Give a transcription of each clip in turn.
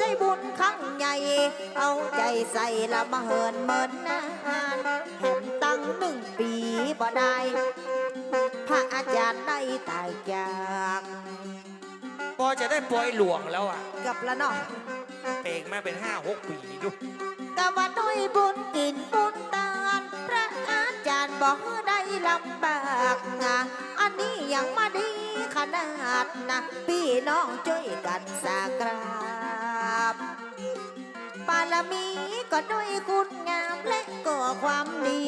ได้บุญครั้งใหญ่ เอาใจใส่ละมาเหินเหมินนานแห่มตั้งหนึ่งปีบ่ได้ พระอาจารย์ได้ตายจากพอจะได้ปล่อยหลวงแล้วอะกับละเนาะเพลงมาเป็นห้าหกปีดูกะว่าด้วยบุญกินบุญตานพระอาจารย์บอกได้ลำบากนะอันนี้ยังมาดีขนาดนะพี่น้องช่วยกันสากรา บบารมีก็ด้วยคุณงามและก็ความดี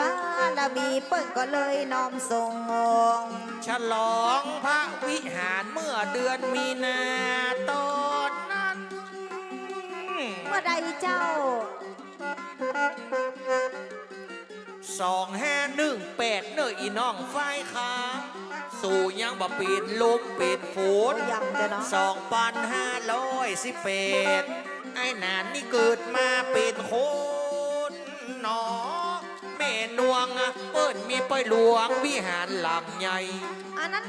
บารมีเปิ้นก็เลยน้อมส่งองค์ฉลองพระวิหารเมื่อเดือนมีนาตอนนั้น เมื่อใดเจ้า สองห้าหนึ่งแปดเนออีน้องไฟค้าสู่ยังบ่ปีนลมป็นฝนยังจะเนาะสองพันห้าร้อยสิบแปดไอ้นานนี่เกิดมาเป็นคนหนอแม่นวงเปิ้นมีไปหลวงวิหารหลังใหญ่อันนั้น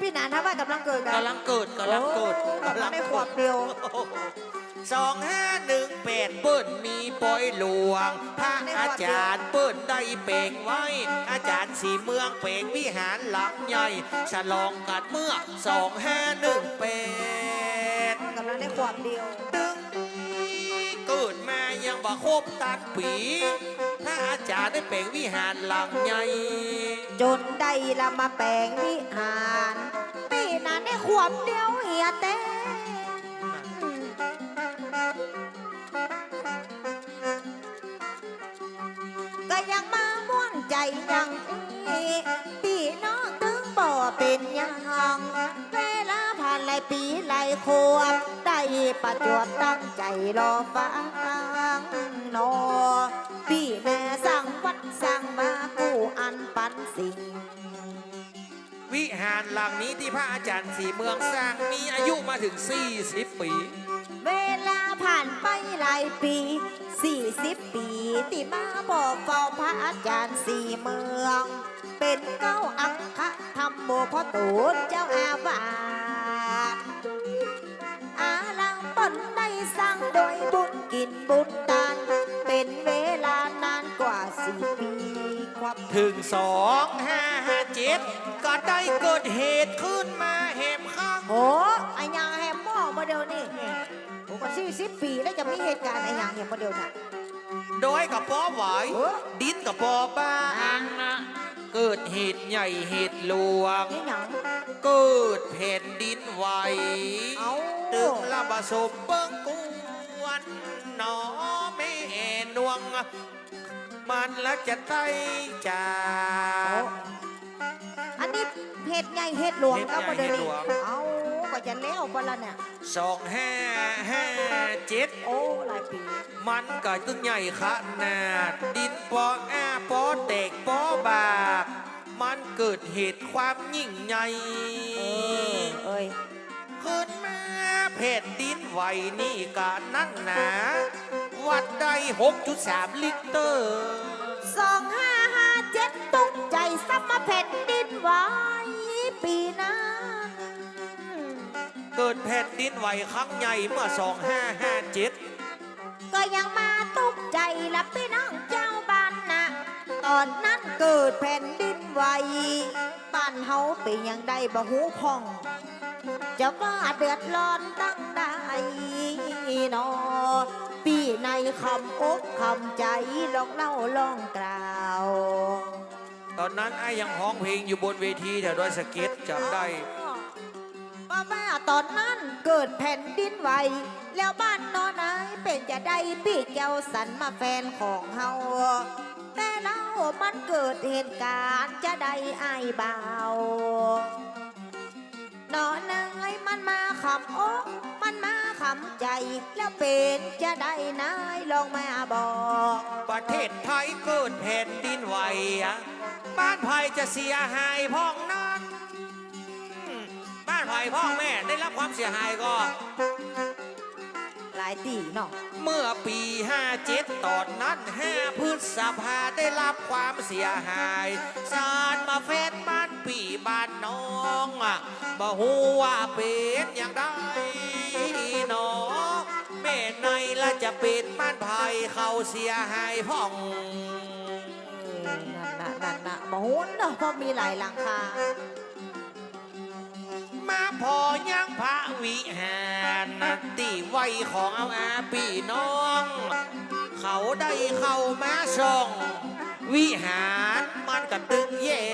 พี่หนานถ้าว่ากำลังเกิดกันกำลังเกิดกำลังเกิดกำลังได้ขวบเดียว สองห้าหนึ่งแปดเปิ้นมีปอยหลวง พระอาจารย์เปิ้นได้เป่งไว้ อาจารย์สีเมืองเป่งวิหารหลังใหญ่ฉลองกันเมื่อสองห้าหนึ่งแปดกำลังได้ขวบเดียว ตึงเกิดมายังบ่ครบตัดปีพระอาจารย์ได้เป่งวิหารหลังใหญ่ จนได้ละมาแปลงวิหารปีนั้นได้ขวบเดียวเหียเต้ เป็นหยังเวลาผ่านหลายปีหลายขวบได้ประจวบตั้งใจรอฟังนอพี่แม่สั่งวัดสั่งมากู้อันปันสิ่ง วิหารหลังนี้ที่พระอาจารย์สีเมืองสร้างมีอายุมาถึง 40 ปี เวลาผ่านไปหลายปีสี่สิบปีที่มาบอกเฝ้าพระอาจารย์สี่เมือง เป็นเก้าอักขะธรรมโมพ่อตูนเจ้าอาวาสอาลังปนได้สร้างโดยบุญกินบุญทานเป็นเวลานานกว่าสี่ปีครับถึง2557ก็ได้เกิดเหตุขึ้นมาเหมข้างโอ้ไอ้ยางแฮมมองมาเดียวนี่โอ้ก็สี่สิบปีแล้วจะมีเหตุการณ์ไอ้ยางแฮมมาเดียวน่ะโดยกับปอไหวโอ้ดินกับปอบ้างนะ เกิดเหตุใหญ่เหตุหลวง นี่หยัง เกิดแผ่นดินไหวเอ้า ตึงละบสมเบิ้งกวนหนอแม่นวง มันละจะไต้จากอันนี้เห็ดใหญ่เห็ดหลวงเฮ็ดครับใหญ่มาเดี๋ยวนี้เฮ็ดหลวง เอาก็จะแล้วไปละเนี่ย สองห้าห้าเจ็ด โอ้หลายปีมันก็ตึงใหญ่ขนาดดินปออ้าปอเตกปอบาก มันเกิดเหตุความยิ่งใหญ่เออเอ้ยขึ้นมาแผ่นดินไหวนี่กานั่นหนา วัดได้6.3 ลิตรสองห้าห้าเจ็ดตุกใจซับมาแผ่นดินไหวปีนั้นเกิดแผ่นดินไหวครั้งใหญ่เมื่อ 2557 ก็ยังมาตุกใจละพี่น้องเจ้าบ้านนะ ตอนนั้นเกิดแผ่นดินไหวบ้านเฮาเป็นอย่างใดบ่หูพอง จะว่าเดือดร้อนตั้งใดนอปีในคำอกคำใจลองเล่าลองกล่าว ตอนนั้นไอ้ยังห้องเพลงอยู่บนเวทีแถวดอยสะเก็ตจำได้ว่าว่าตอนนั้นเกิดแผ่นดินไหวแล้วบ้านนอนไหนเป็นจะได้พี่เจ้าสันมาแฟนของเฮาแต่เรา มันเกิดเหตุการณ์จะได้อายเบานอนเนยมันมาขำโอกมันมาขำใจ แล้วเป็นจะได้นายลองมาบอก ประเทศไทยเกิดแผ่นดินไหวอะบ้านไผ่จะเสียหายพ้องนั้น บ้านไผ่พ่อแม่ได้รับความเสียหายก็ หลายตีเนาะเมื่อปี 57 ตอนนั้น5พฤษภาได้รับความเสียหายสารมาแฟนบ้านปีบ้านน้องอะบ่ฮู้ว่าเป็นอย่างไรหนอในและจะปิดม่านภัยเขาเสียหายพ่องเออนั่นน่ะนั่นน่ะบ่หุ้นเนาะเพราะมีหลายหลังคา มาพอยังพระวิหารตีไว้ของเอาอาพี่น้อง เขาได้เข้ามาช่อง วิหารมันก็ตึงเย่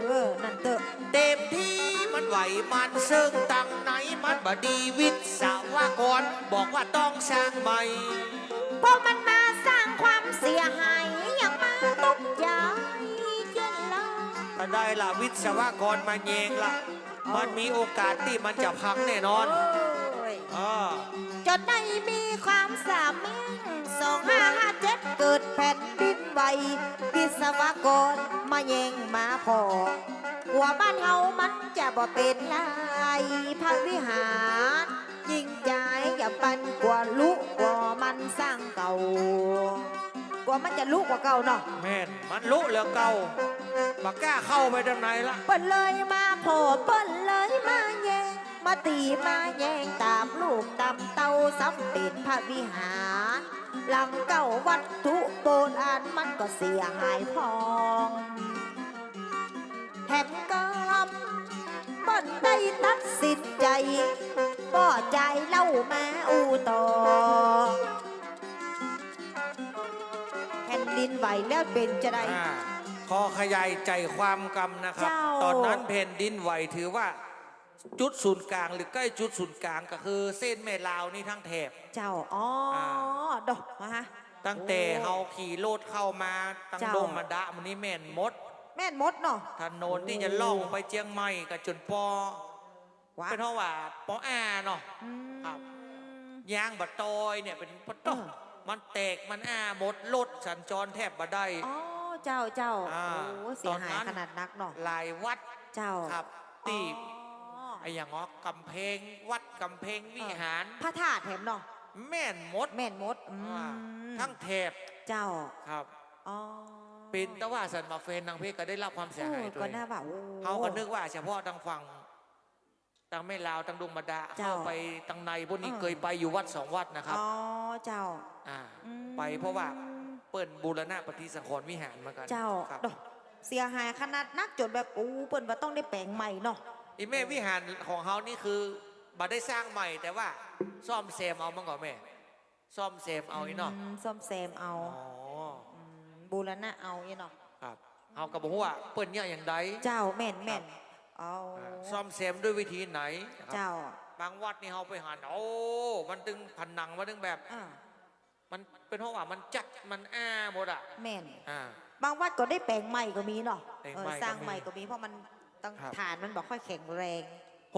เออนั่นเตอะเต็มที่มันไหวมันซึ่งตั้งไหนมันบดีวิทย์สาวกรบอกว่าต้องสร้างใหม่ เพราะมันมาสร้างความเสียหายอย่างมาตกใจเจนละถ้าได้ละวิศวกรมาแยงละ มันมีโอกาสที่มันจะพังแน่นอนโอ้ยอ่าจนได้มีความสามารถสองห้าห้าเจ็ดเกิดแผ่นดินไหววิศวกรมาแย่งมาพอกว่าบ้านเฮามันจะบ่เป็นไรพระวิหาร ยิ่งใหญ่อย่าปันกว่าลุกว่ามันสร้างเก่า กว่ามันจะลุกว่าเก่าเนาะแม่นมันรู้เหลือเก่าบากล้าเข้าไปด้านในละเปิ้นเลยมาโผล่เปิ้นเลยมาแย่งมาตีมาแย่งตามลูกตามเต้าซ้ำเป็นพระวิหาร หลังเก่าวัตถุโบราณมันก็เสียหายพองแถมก็เปิ้นได้ตัดสินใจป้อใจเล่ามาอูต่อแผ่น ดินไหวแล้วเป็นจะได้ อ่าขอขยายใจความกรรมนะครับ เจ้า ตอนนั้นแผ่นดินไหวถือว่า จุดศูนย์กลางหรือใกล้จุดศูนย์กลางก็คือ เส้นแม่ลาวนี่ทั้งแถบ เจ้าอ๋ออาดอกมาฮะ ตั้งแต่เฮาขี่รถเข้ามาตั้งเจ้า ดงมาดะมันนี่แม่นมดแม่นมดเนาะถนนที่จะล่องไปเจียงใหม่กับจนปอว้าเป็นเพราะว่าปออาเนาะ อืม ครับ ยางบะตอยเนี่ยเป็นปะตอเออ มันแตกมันอ้าหมดรถสัญจรแทบบ่ได้ อ๋อเจ้าเจ้าอ่าโอ้เสียหายตอนนั้น ขนาดนักเนาะหลายวัดเจ้าครับตีอ๋อไอ้อย่างงอกกำแพงวัดกำแพงวิหาร พระธาตุแถมเนาะแม่นหมดแม่นมดอืมว่าทั้งแถบเจ้าครับ อ๋อเป็นแต่ว่าสันมาเฟนทางเพศก็ได้รับความเสียหายโอ้ด้ก็วยน่าว่าโอ้ เขาก็นึกว่าเฉพาะทางฝั่ง ทางแม่ลาวทางดงมาดาเจ้าเข้าไปทางในพวกนี้เออเคยไปอยู่วัดสองวัดนะครับอ๋อเจ้าอ่าอืมไปเพราะว่าเปิ่นบูรณะปฏิสังขรณ์วิหารมากันเจ้าครับดอกเสียหายขนาดนักจนแบบโอ้เปิ้นว่าต้องได้แปลงใหม่เนาะอีแม่วิหารของเขานี่คือบัได้สร้างใหม่แต่ว่าซ่อมแซมเอามั้งก่อนแม่ซ่อมแซมเอาอีเนาะมซ่อมแซมเอาอ๋อมบูรณะเอาอีเนาะครับเอากระบอกว่าเปิ้นเนี่ยอย่างใดเจ้าแม่นแม่น เอาอ่าซ่อมแซมด้วยวิธีไหนนะครับเจ้า บางวัดนี่เขาไปหันโอ้ มันตึงผนังมันตึงแบบอ่ามันเป็นเพราะว่ามันจัดมันอ้าหมดอะแม่นอ่าบางวัดก็ได้แปลงใหม่ก็มีเนาะแปลงเออใหม่ก็มีสร้างใหม่ก็มีเพราะมันตั้งครับฐานมันบอกค่อยแข็งแรง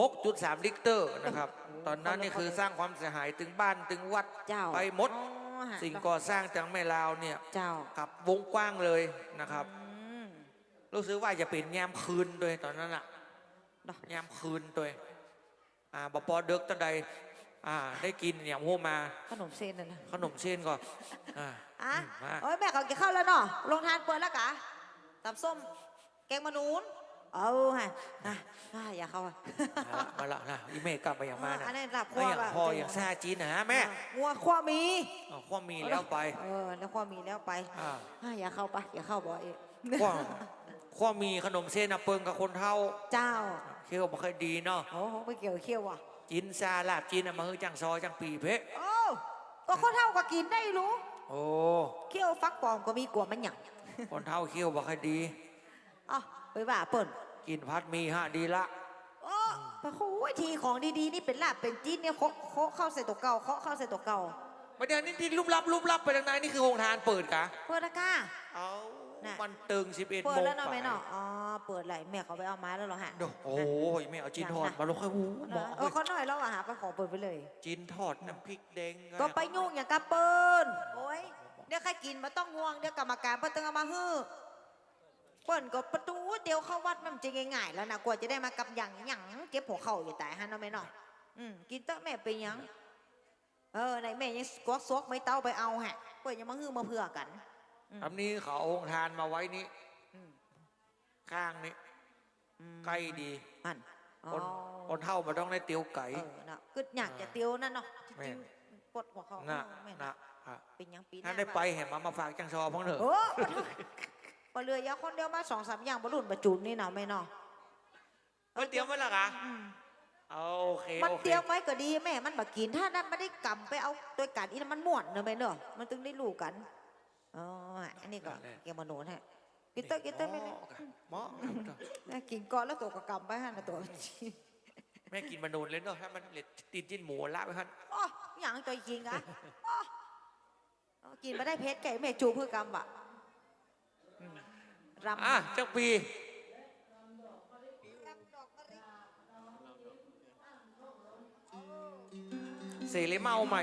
6.3 ลิตรนะครับโอ้ตอนนั้นนี่คือสร้างความเสียหายถึงบ้านถึงวัดเจ้าไปหมดอ๋อฮะสิ่งก่อสร้างจังแม่ลาวเนี่ยเจ้าครับวงกว้างเลยนะครับอืมรู้สึกว่าจะเป็นยามคืนด้วยตอนนั้นอะ ดอกยามคืนด้วยอ่าบปอเด็กตอนใดอ่า ได้กินอย่างโฮมา ขนมเส้นนั่นนะขนมเส้นก่อนอ่าอะอืมมาโอ้ยแม่เขากินข้าวแล้วเนาะลงทานเปิดแล้วกะตำส้ม แกงมะนูนเอาฮะอะอะอย่าเข้าอะมาละมาละนะอีเมฆกลับไปอย่างมานะอันนี้หลับไม่อย่างแบบพ่ออย่างซาจีนนะฮะแม่งัวขั้วมีอ๋อความมีแล้วไป เออแล้วขั้วมีแล้วไปอ่า อะอย่าเข้าไปอย่าเข้าบ่อยความความมีขนมเส้นนะเปิงกับคนเท่า เจ้า เคี้ยวบ่ค่อยดีเนาะโอ้โหไม่เกี่ยวเขี้ยวอะจินซาลาบจีนน่ะมาฮือจังซอจังปีเพะโอ้ก็คนเท่าก็กินได้รู้โอ้เขี้ยวฟักปลอมก็มีกลัวมันหยังคนเท่าเคี้ยวบ่ค่อยดีอ๋อไปว่าเปิ่นกินพัดมีฮะดีละโอ้โอ้โหทีของดีๆนี่เป็นลาบเป็นจีนเนี่ยเคาะเคาะเข้าใส่ตัวเก่าเคาะเข้าใส่ตัวเก่าประเดี๋ยวนี้ที่รูปลับรูปลับไปทางไหนนี่คือโรงทานเปิดกะเปิดละก้าเอาน่ะมันตึง11เปิโมดงแล้วเนาะไปแม่เนาะอ๋อ เปิดไหลแม่เขาไปเอาไม้แล้วเหรอฮะโดโอ้ยไม่เอาจินทอดน่ะมาแล้วค่อยหูหมอนะเออเขาหน่อยแล้วอะฮะไปขอเปิดไปเลยจินทอดน้ำพริกแดงก็ไปยุ่งอย่างกับเปิ้นโอ้ยเดี๋ยวใครกินมาต้องง่วงเดี๋ยวกรรมการเปิ้นต้องเอามาฮื้อเปิ้นก็ประตูเดียวเข้าวัดมันจะง่ายๆแล้วนะกว่าจะได้มากับหยังหยังเจ็บหัวเข่าอยู่แต่ฮะเนาะแม่เนาะอืมกินเตอะแม่เป็นหยัง เออไหนแม่ยังกวักซวกไม่เต้าไปเอาฮะเปิ้นยังมาฮื้อมาเพื่อกันทำนี้เขาเอาโรงทานมาไว้นี่อืม ข้างนี้อืมใกล้ดีอันอ๋อคนคนเท่ามาต้องได้เตียวไก่ เออนะคืออยากจะเตียวนั่นเนาะจแม่ริงนปวดหัวเขาน่ะเออแม่นน่ะอะเป็นหยังปีหถ้าน้าได้ไปเห็นมามาฝากจังซอพ้องเถอะโอ้มาเรือยาคนเดียวมาสองสามอย่างบรรลุนบรรจุนนี่เนาะแม่เนาะเพิ่นเตรียมไว้และกะอืม เอาโอเคมันโอเคเตรียมไว้ก็ดีแม่ มันบักกินถ้านั้นไม่ได้กำไปเอาโดยการอีนั้นมันม่วนเนอะแม่เนอะมันถึงได้รู้กันอ๋ออันนี้ก็เกี่ยวมาโนนฮะ กินเตอร์กินเตอร์แม่หแม่มอหมอแม่กินก่อนแล้วตัวก็กำไปฮะนะตัวแม่กินมนูนเลยเนาะถ้ามันเล็ดตีนจิ้นหมูละไปฮันอ๋ออย่างตัวจริงอะอ๋ออ๋อกินมาได้เพชรไก่แม่จูเพื่อกำบะอืมรำอะจังปีเสรีเมาใหม่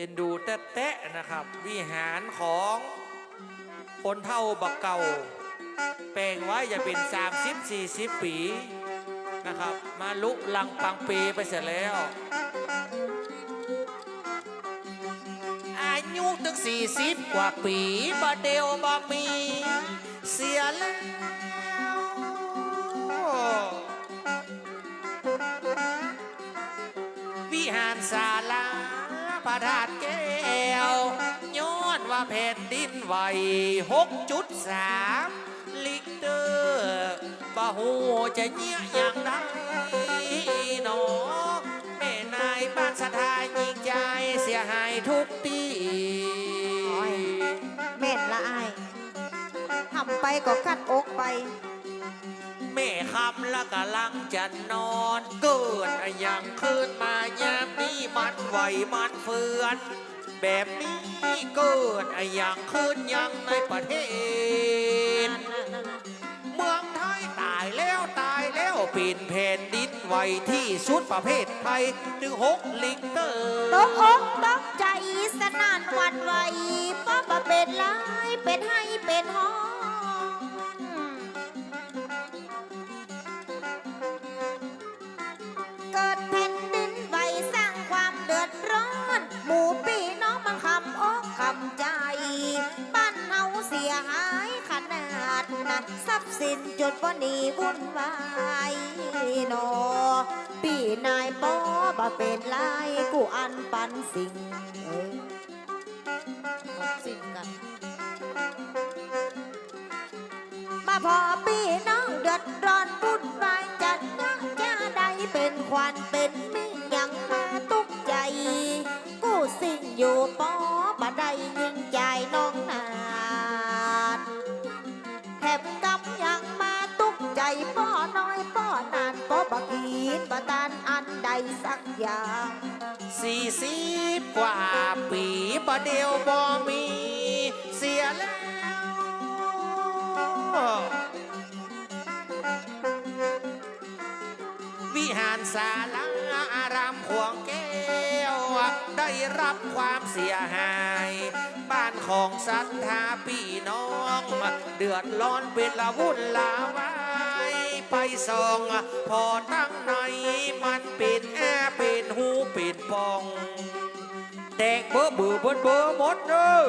เอ็นดูแตะนะครับ วิหารของคนเท่าบักเก่า แปลงไว้อย่าเป็น 30 40 ปีนะครับ มาลุลังปังปีไปเสร็จแล้ว อายุตั้งสี่สิบกว่าปีบ่เดียวบ่มี เสียแล้ว พระธาตุแก้วย้อนว่าแผ่นดินไหวหกจุดสามลิกเตอร์บ่หูจะเงี้ยอย่างไรหนอแม่นายบ้านสถานยิงใจเสียหายทุกตีโอ้ยเม่นละอายทำไปก็กัดอกไปแม่คำละกะลังจะนอน เกิดอะยังคืนมายามนี้ มันไหวมันเฟือน แบบนี้เกิดอะยังคืนยังในประเทศ เมืองไทยตายแล้วตายแล้วปีนแผ่นดินไหวที่สุดประเภทไทยถึงหกลิกเตอร์ตกอกตกใจสนานหวันไหวป้าบะเป็นลายเป็นให้เป็นห้อง นะทรัพย์สินจดว่านี่วุ่นวายหนอปีนายปอบะเป็นลายกูอันปันสิ่งเออหมดสิ้นกัน มาพอปีน้องเดือดร้อนวุ่นวายจัดนะจะได้เป็นควันเป็นมิ่งยังมาตุกใจ กูสิ่งอยู่ปอ อบักหีนประตานอันใดสักอย่างสี่สิบกว่าปีประเดียวบ่มีเสียแล้ว วิหารศาลาอารามขวงแก้ว ได้รับความเสียหาย บ้านของศรัทธาพี่น้อง เดือดร้อนเป็นละวุ่นละวา ไปส่อง พอตั้งในมันป็นแอป็นหูป็นปอง แดงเบอร์เบือเบอร์เบอร์หมดเด้อ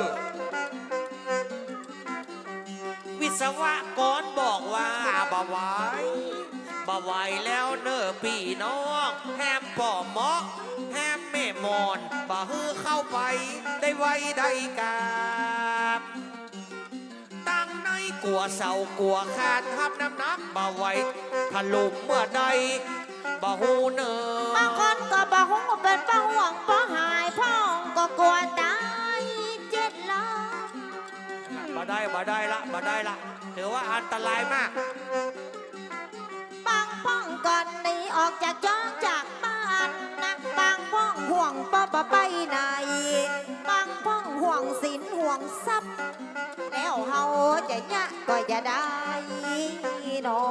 วิศวกรบอกว่าบ่ไหวบ่ไหวแล้วเนอพี่น้องแฮมป่อหมอแฮมแม่มอนบ่ฮือเข้าไปได้ไว้ได้กาบ กลัวเศร้ากลัวขาดทับน้ำหนักบ่ไหวถล่มเมื่อใดบ่ฮู้เนอบางคนก็บอกว่าเป็นป้าห่วงป้าหายพ่องก็กลัวตายเจ็ดล้านบ่ได้บ่ได้ละบ่ได้ละถือว่าอันตรายมาก บางพ่องก่อนหนีออกจากจ้องจากบ้านนะบางพ่องห่วงป้าปะไปไหนบางพ่องห่วงสินห่ วงทรัพย์แล้วเฮาจะยะก็จะได้หนอ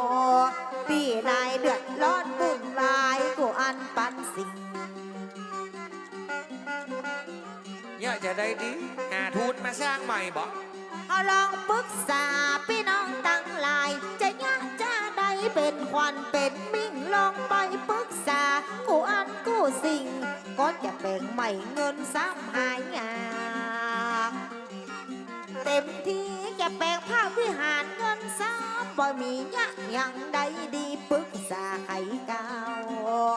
พี่นายเดือดร้อนบุ่นวายกูอันปันสิ่งเนี่ยจะได้ดีหาทุนมาสร้างใหม่บ่เอาลองปรึกษาพี่น้องตั้งหลาย จะยะจะได้เป็นควันเป็นมิ่งลองไปปรึกษากูอันกูสิ่งก็จะแบ่งใหม่เงินซ้ำหายงาก เต็มที่จะแบ่งภาพวิหารเงินซ้ำบ่มียะหยังใดดีปรึกษาใครเก่า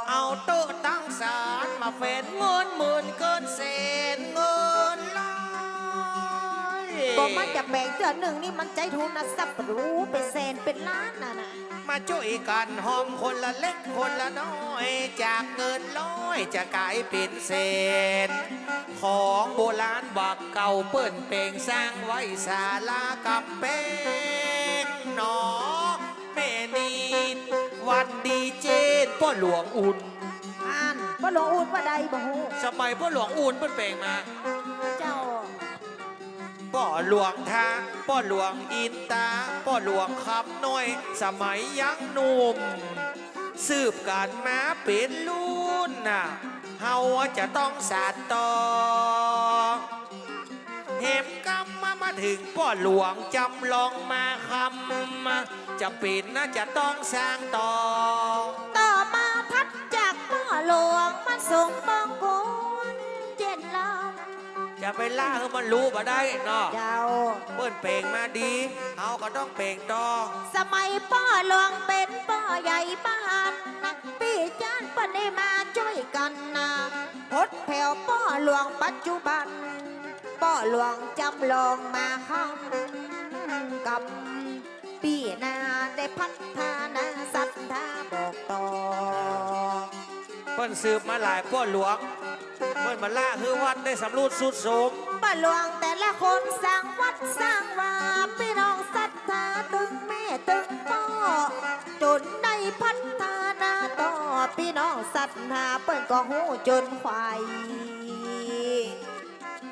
เอาโต๊ะตั้งศาลมาเฟ้นเงินหมื่นเกินแสนเงินล้านบ่มันจะแบ่งเดือนหนึ่งนี่มันใจทุนนะสับรู้เป็นแสนเป็นล้านน่ะนะ มาช่วยกันหอมคนละเล็กคนละน้อย จากเงินร้อยจะกลายเป็นเศษ ของโบราณบักเก่าเปิ้นเป่งสร้างไว้ศาลากำแพงหนอแม่นีดวันดีเจนพ่อหลวงอุ่นอ่านบ่ลงอูดว่าใดบ่ฮู้สมัยพ่อหลวงอุ่นเปิ้นเป่งมาเจ้า พ่อหลวงทาพ่อหลวงอินตาพ่อหลวงคำน้อย สมัยยังหนุ่ม สืบกันมาเป็นรุ่นน่ะเฮาจะต้องสานต่อเห็มกรรมมามาถึงพ่อหลวงจำลองมาคำจำเป็นนะจะต้องสร้างต่อ ต่อมาพัดจากพ่อหลวงมาส่งบอ ไปล่าให้มันรู้มาได้เนาะำเจ้า เปิ้นเป่งมาดีเฮาก็ต้องเป่งต่อสมัยพ่อหลวงเป็นพ่อใหญ่บ้านนะพี่จานปนได้มาช่วยกันนะพดแผ่วพ่อหลวงปัจจุบันพ่อหลวงจำลองมาคำกับปีหนาได้พัฒนาศรัทธาบอกต่อ เปิ้นสืบมาหลายพ่อหลวงเปิ้นมาล่าคือวัดได้สำรูดสุดโสมป้าหลวงแต่ละคนสร้างวัดสร้างว่าพี่น้องศรัทธาตึงแม่ตึงพ่อจนได้พัฒนาต่อพี่น้องศรัทธาเปิ้นก็หูจนควาย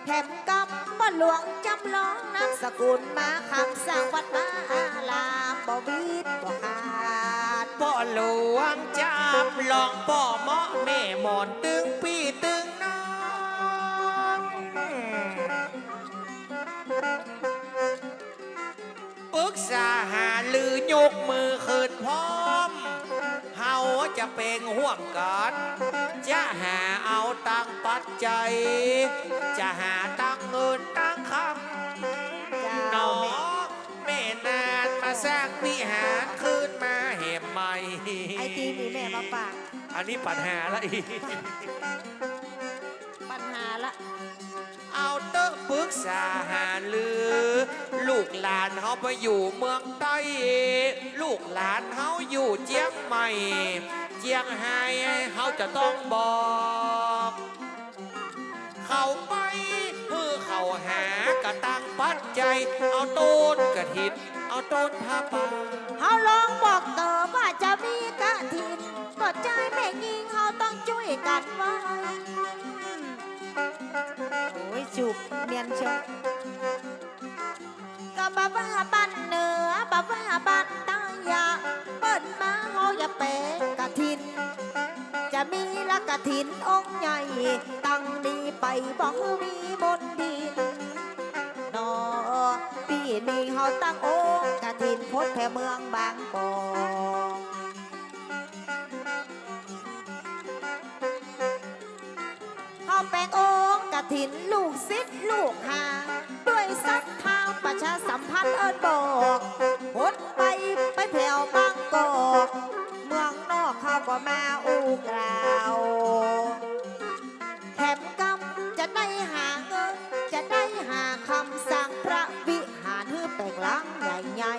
ถมกับป้าหลวงจำลองนามสกุลมาคำสร้างวัดมาอาลามบ่วิดบ่ขาดพ่อหลวงจับลองพ่อเหมาะแม่หมอนตึงปีตึงน้องปรึกษาหาลือยกมือคืนพร้อม จะเป็นห่วมกันจะหาเอาตังค์ปัจจัย จะหาตังค์เงินตังค์คำเจ้าหนอแม่แม่นานมาสร้างวิหารขึ้นมาแห่มใหม่ ไอตีมีแม่มาฝากอันนี้ปัญหาละอีกปัญหาละ เอาเตอะปรึกษาหาลือ ลูกหลานเขาไปอยู่เมืองใต้ลูกหลานเขาอยู่เจียงใหม่ เจียงไฮ้เขาจะต้องบอก เขาไปเพื่อเขาหากระตังปัจจัยเอาต้นกระถินเอาต้นผ้าป่าเฮาลองบอกต่อว่าจะมีกะทินกดใจแม่ยิงเฮาต้องช่วยกันไว้ โอ้ยจูบเนียนชยวก็บ่ว่าบ้านเหนือบ่ว่าบ้านใต้ยาเปิ้นมาเฮาอย่าเปกะทิน จะมีละกะถินองค์ใหญ่ ตั้งดีไปบอกมีบนดินนอปีนี้เฮาตั้งโองค์กะถินพดแผ่เมืองบางกอก ถินลูกศิษย์ลูกหา ด้วยศรัทธาประชาสัมพันธ์เอิญบอกพดไปไปแผ่วบางกอกเมืองนอกเขาก็มาอูกล่าวแถมกำจะได้หาเงิน จะได้หาคำสั่งพระวิหารฮือแปลงหลังใหญ่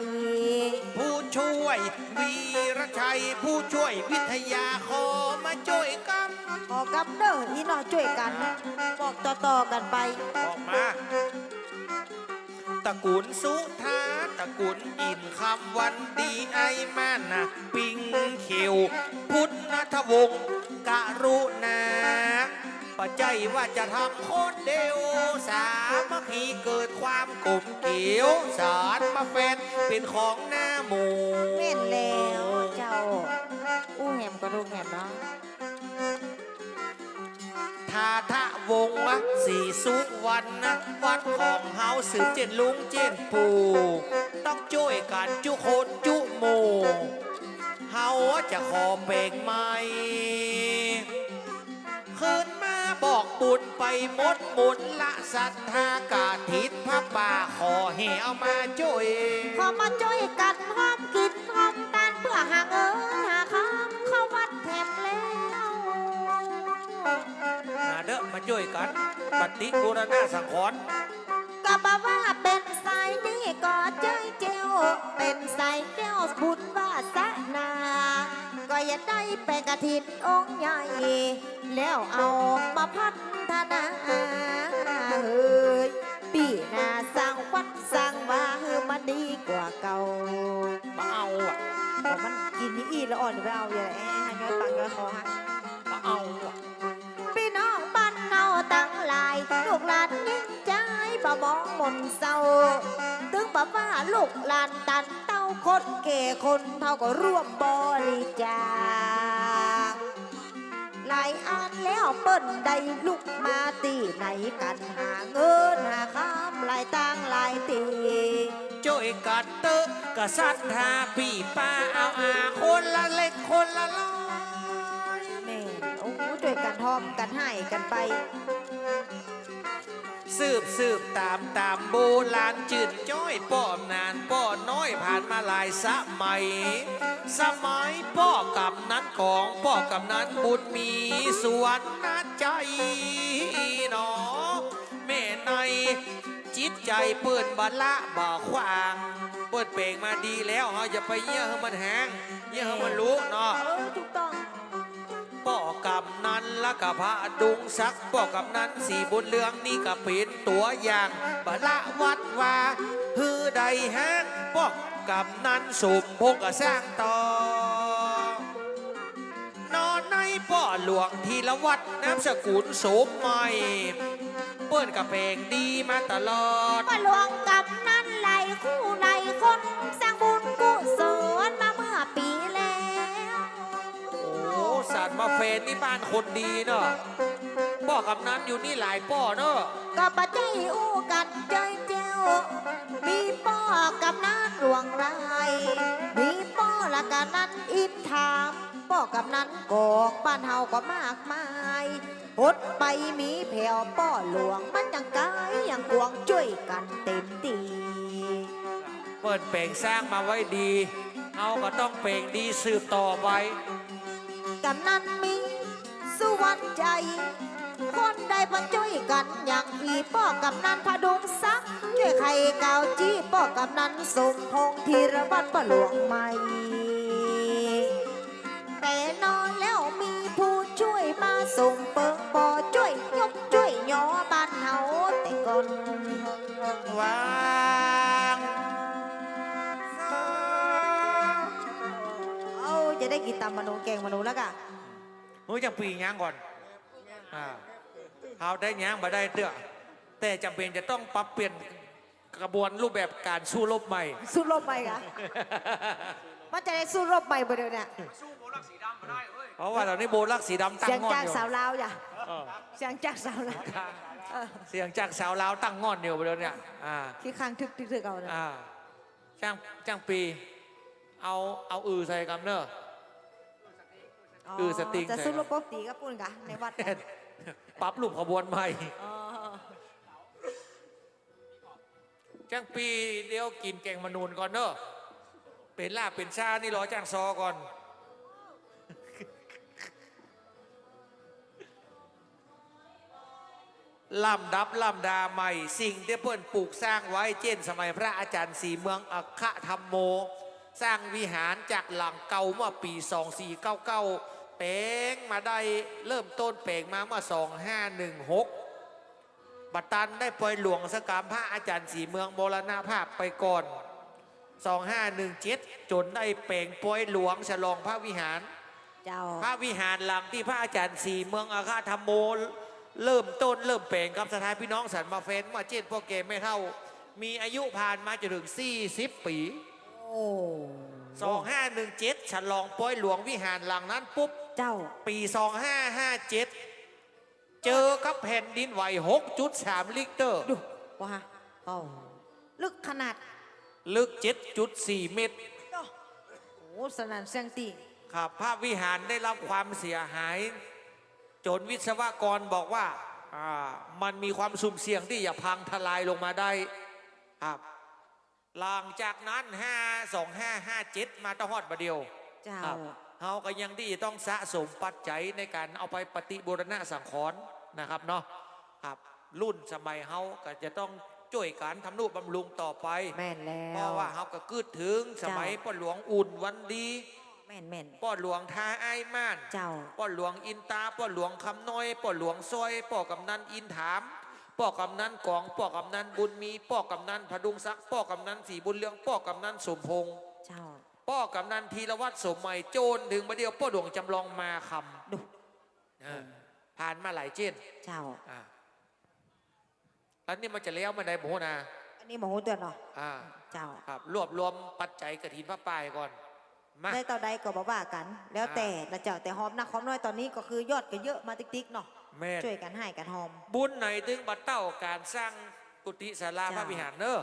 ผู้ช่วยวีรชัยผู้ช่วยวิทยาขอ มาช่วยกันๆขอกับเด้อที่น้องช่วยกัน บอกต่อๆกันไปออกมาตระกูลสุธาตระกูลอินคำวันดีไอมานะปิงเขียวพุทธทวงศ์กรุณาปัจจัยว่าจะทำโคตรเดียวสามัคคีเกิดความกลมเกลียวสารมาแฟนเป็นของหน้าหมู อู้แหมก็รูแหมเนาะทาทะวงศ์วะสีสุวรรณนะวัดของเฮาสืบเจนลุงเจนปู่ ต้องช่วยกันจุคนจุหมู่เฮาจะขอเป่งใหม่คืนมาบอกบุญไปหมดบุญละศรัทธากาทิศพระป่าขอให้เอามาช่วย ขอมาช่วยกันหอม กินช่วยกันปฏิบูรณะสังขรณ์ก็บอกว่าเป็นสายนี้ก็เจ้ยเจียวเป็นสายเจ้าบุญวาสนา ก็อย่าได้เป็นกระถินองค์ใหญ่ แล้วเอามาพัฒนาเฮ้ยปีหน้าสร้างวัดสร้างว่าเฮ้มันดีกว่าเก่ามาเอาอะก็มันกินนี่อีแล้วอ่อนไปเอาอย่าแอะให้ย้อยปังย้อยคอฮะมาเอาอะ ลายลูกหลานยิ่งใจบ่มองมนเศร้า ถึงบอกว่าลูกหลานตันเต้าคนเก่คนเท่าก็ร่วมบริจาคหลายอันแล้วเปิ้นได้ลุกมาตีไหนกันหาเงินหาข้ามหลายตังหลายตีช่วยกันเตอะกะสัตหาปีป้าเอาอาคนละเล็กคนละน้อยแม่นโอ้ด้วยกันทอมกันให้กันไป สืบสืบตามตามโบราณจืดจ้อยป้อมนานป้อน้อยผ่านมาหลายสมัย สมัยป้อกำนั้นของป้อกำนั้นบุญมีสวนนาใจหนอแม่ในจิตใจเปิ่นบัลละบ่าขวางเปิดเป่งมาดีแล้วเฮาอย่าไปเยี่ยให้มันแห้งเยี่ยให้มันรู้เนาะถูกต้อง ป้อกำนันละกับพระดุงซักป้อกำนันสีบุญเรืองนี่ก็เป็นตัวอย่างบละวัดว่าฮือใดแฮงป้อกำนันสุมพงก็สร้างต่อนอนในป้อหลวงทีละวัดน้ำสกุลโสมใหม่เปิ้นกับเพลงดีมาตลอดมาหลวงกับนั้นไหลคู่ไหลคนสร้างบุญ สัตว์มาเฟนนี่บ้านคนดีเนาะป้อกำนันอยู่นี่หลายป้อเนาะก็ปัจจัยอู้กันใจเจียวมีป้อกับนั้นหลวงไรมีป้อละกันนั้นอินถามป้อกับนั้นกอกบ้านเฮาก็มากมายหดไปมีแผ่วป้อหลวงมันยังกายยังกวงช่วยกันเต็มตีเปิดเป่งสร้างมาไว้ดี เอาก็ต้องเป่งดีสืบต่อไป กำนันมีสุวรรณใจ คนใดพันช่วยกันอย่างอีป้อกำนันพะดุงซักช่วยใครกาวจี้ป้อกำนันสมพงธีรวัตรประหลวงใหม่แต่นอนแล้วมีผู้ช่วยมาส่งเปิงปอช่วยยกช่วยย่อบ้านเฮาแต่ก่อนวา มโนแกงมโนแล้วกะเฮ้ยจังปีง้างก่อนอ่าเอาได้ง้างมาได้เด้อแต่จำเป็นจะต้องปรับเปลี่ยนกระบวนรูปแบบการสู้รบใหม่ สู้รบไปกะมันจะได้สู้รบไปบ่เดี๋ยวเนี่ยเพราะว่าตอนนี้โบลักสีดำตั้เสียงงงอนจากอยู่สาวลาวอย่าเออเสียงจากสาวลาวเออเสียงจากสาวลาวตั้งงอนอยู่ไปเลยเนี่ยอ่าที่ข้างทึกทึกทึกเอานะอ่าจ้างจ้างปี เอาเอาอือใส่กันเนอะ คือสตริงจะใส่สู้รบปกติกับปุ่นกะในวัดน่ะปรับรูปขบวนใหม่ อ๋อจ้างปีเดียวกินแกงมะนูนก่อนเนอะเป็นลาบเป็นชานี่รอจ้างซอก่อน ลำดับลำดาใหม่ สิ่งที่เปิ้นปลูกสร้างไว้เช่นสมัยพระอาจารย์สีเมืองอัคคธรรมโม สร้างวิหารจากหลังเก่าเมื่อปี 2499 เป่งมาได้เริ่มต้นเป่งมาเมื่อ 2516 บัตตันได้ปล่อยหลวงสกามพระอาจารย์สีเมืองโบรณภาพไปก่อน 2517 จนได้เป่งปล่อยหลวงฉลองพระวิหารเจ้าพระวิหารหลังที่พระอาจารย์สีเมืองอาคาธรรมโม เริ่มต้นเริ่มเป่งกับสถานพี่น้องสันมาเฟนมาเจ็ดพ่อเกมไม่เท่า มีอายุผ่านมาจนถึง 40 ปีโอ้2517ฉลองปล่อยหลวงวิหารหลังนั้นปุ๊บ เจ้า ปี 2557 เจอกับแผ่นดินไหว 6.3 ลิกเตอร์ ดูว่าโอ้ลึกขนาดลึก 7.4 เมตร โอ้สนั่นเสียงตีครับพระวิหารได้รับความเสียหาย จนวิศวกรบอกว่าอ่ามันมีความสุ่มเสี่ยงที่จะพังทลายลงมาได้ครับหลังจากนั้น 5 2 5 5 7 มาตะฮอดบาเดียว เจ้า ครับ เฮาก็ยังที่ต้องสะสมปัจจัยในการเอาไปปฏิบูรณะสังขรณ์นะครับเนาะครับรุ่นสมัยเฮาก็จะต้องช่วยการทำนุบำรุงต่อไป แม่นแล้เพว ราะว่าเฮาก็กึดถึงสมัยเจ้าป้อหลวงอุ่นวันดีแม่นแม่นป้อหลวงท่าไอ้ายม่านเจ้า ป้อหลวงอินตาป้อหลวงคำน้อยป้อหลวงซอยป้อกำนันอินถามป้อกำนันกองป้อกำนันบุญมีป้อกำนันพดุงศักดิ์ป้อกำนันสีบุญเรืองป้อกำนันสมพงษ์ เจ้า ป้อกำนันธีรวัตรสมใหม่โจรถึงมาเดียวป้อหลวงจำลองมาคดูำอ่าผ่านมาหลายเจนเจ้า อ่าแล้วนี่มันจะเลี้ยวมาได้หมูนะอันนี้หมูตัวเนาะอ่าเจ้า ครับ รวบรวมปัจจัยกระถินพระป่ายก่อนมาได้ต่อใดก็บอกว่ากัน แล้วอ่าแต่นะเจ้าแต่หอมนักหอมน้อยตอนนี้ก็คือยอดก็เยอะมาติ๊กๆเนาะแม่นช่วยกันให้กันหอม บุญไหนถึงบัดเต้าการสร้างกุฏิศาลาพระจ้าวิหารเนอะ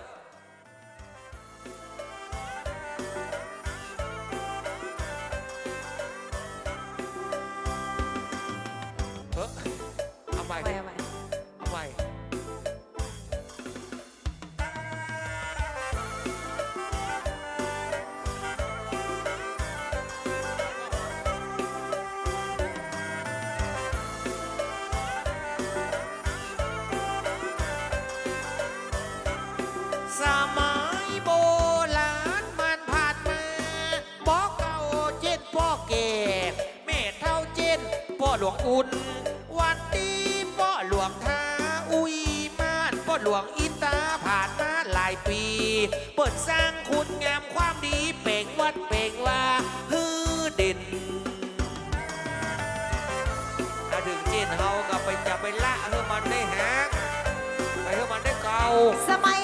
หลวงอุ่น วันดีพ่อหลวงท้าอุยมานพ่อหลวงอินตาผ่านมาหลายปี เปิดสร้างคุณงามความดีเป่งวัดเป่งว่าฮือเด่นถ้าถึงเจนเฮาก็ไปจะไปละเฮือมันได้หักไปเฮือมันได้เก่าสมัย